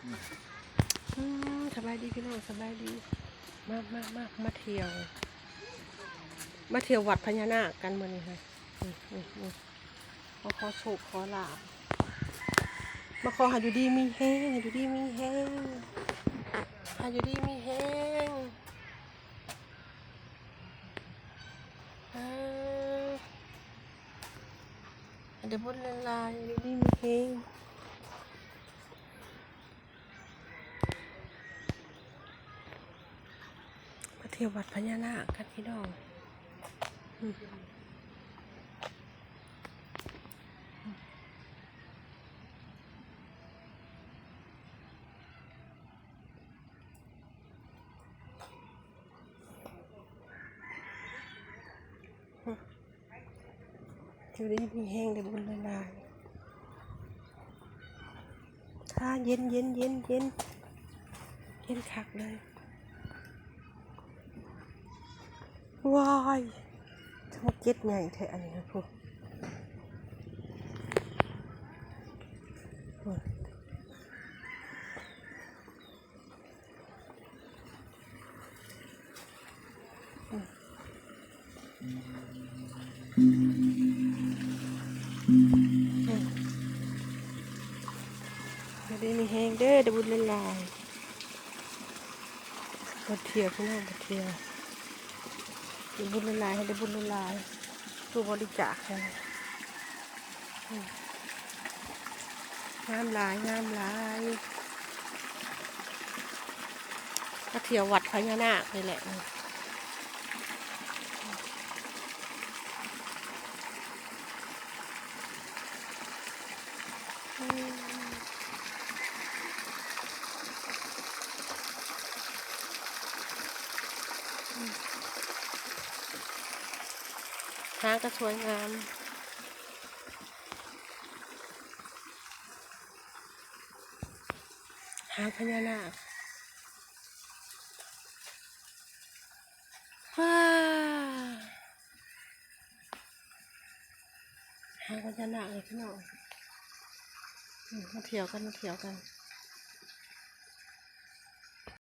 สบายดีพี่น้องสบายดี มากมากมากมาเที่ยว มาเที่ยววัดพญานาคกันมื่อนี้ค่ะนี่นี่นี่ขอขอโชคขอลาบมาขอหาอยู่ดีมีแห้งหาอยู่ดีมีแห้งหาอยู่ดีมีแห้งเดี๋ยวบนละลายอยู่ดีมีแห้ง มา เที่ยววัดพญานาคกันพี่น้องอยู่ได้มีแห้งได้บุญละลายถ้าเย็นเย็นเย็นเย็นเย็นคักเลย วายทำเก็ดใหญ่แท้อันนี้นะพวกโอ้ยอืมอืมไม่ได้มีแห้งเด้อดบุญละลายบดเทียบพี่น้องบดเทีย ได้บุญละลายให้ได้บุญละลายตัวบริจาคให้งามหลายงามหลายก็เที่ยววัดพญานาคนี่แหละอืม หาก็สวยงาม หาพญานาคว้าหาพญานาคเลยพี่น้องอืมมาเที่ยวกันมาเที่ยวกัน